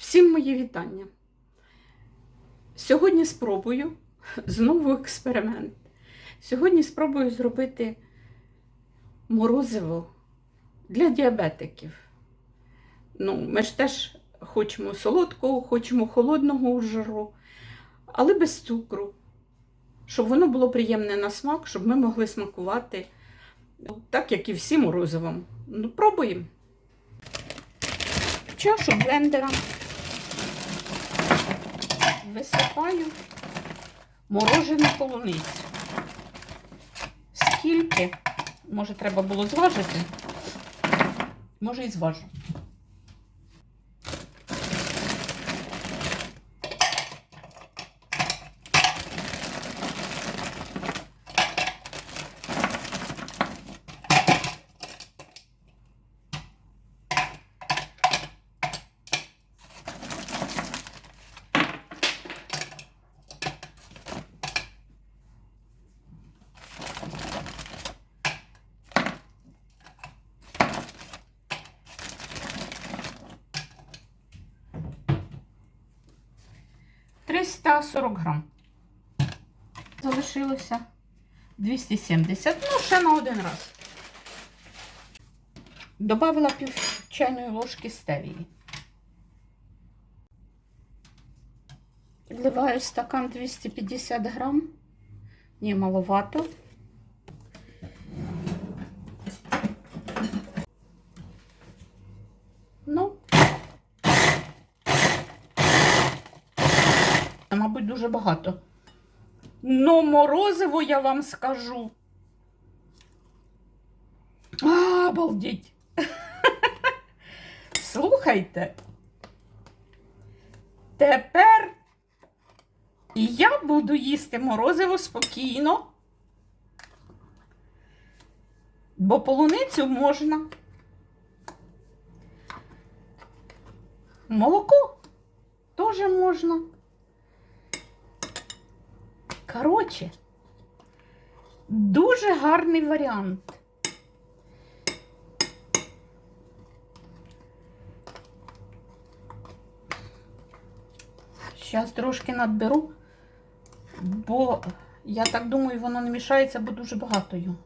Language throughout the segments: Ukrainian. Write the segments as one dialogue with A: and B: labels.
A: Всім мої вітання. Сьогодні спробую знову експеримент. Сьогодні спробую зробити морозиво для діабетиків. Ну, ми ж теж хочемо солодкого, хочемо холодного жару, але без цукру. Щоб воно було приємне на смак, щоб ми могли смакувати ну, так, як і всі морозивом. Ну, пробуємо. Чашу блендера висипаю морожену полуницю. Скільки, може, треба було зважити, може і зважу. Триста сорок грам. Залишилося 270. Ну, ще на один раз. Добавила пів чайної ложки стевії. Вливаю стакан 250 грам. Ні, маловато. Ну, мабуть, дуже багато. Ну, морозиво я вам скажу. А, обалдіть. Слухайте. Тепер я буду їсти морозиво спокійно, бо полуницю можна. Молоко теж можна. Коротше, дуже гарний варіант. Зараз трошки надберу, бо я так думаю, воно не мішається, бо дуже багато його.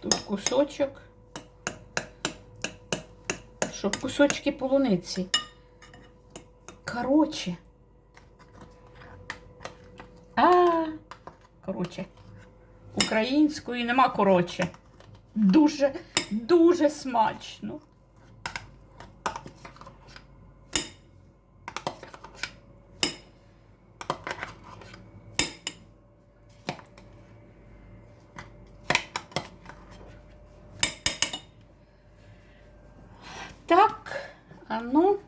A: Тут кусочок щоб кусочки полуниці. Короче. А, короче, української нема короче. Дуже, дуже смачно. Так, а ну,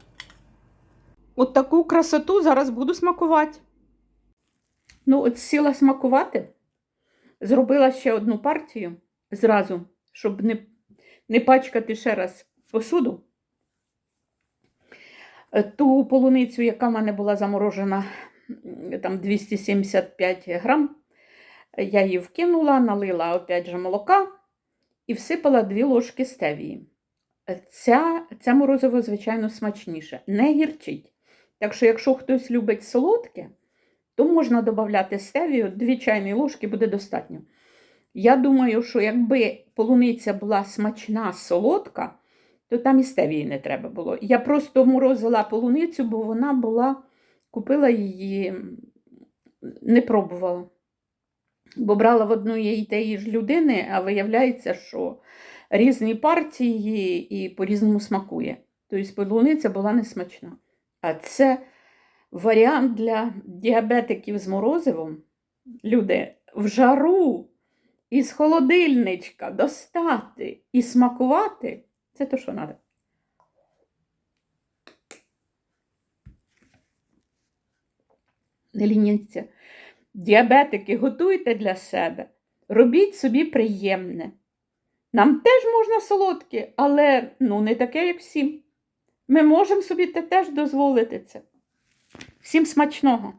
A: от таку красоту зараз буду смакувати. Ну, от сіла смакувати, зробила ще одну партію зразу, щоб не, не пачкати ще раз посуду. Е, Ту полуницю, яка в мене була заморожена, там 275 грам, я її вкинула, налила опять же молока і всипала 2 ложки стевії. Ця, ця морозиво, звичайно, смачніше, не гірчить. Так що, якщо хтось любить солодке, то можна додати стевію, 2 чайні ложки буде достатньо. Я думаю, що якби полуниця була смачна, солодка, то там і стевії не треба було. Я просто морозила полуницю, бо вона була, купила її, не пробувала. Бо брала в одної і тієї ж людини, а виявляється, що різні партії і по-різному смакує. Тобто полуниця була несмачна. А це варіант для діабетиків з морозивом. Люди в жару із холодильничка достати і смакувати це то, що треба. Не лініться. Діабетики готуйте для себе, робіть собі приємне. Нам теж можна солодке, але ну, не таке, як всім. Ми можемо собі те теж дозволити це. Всім смачного!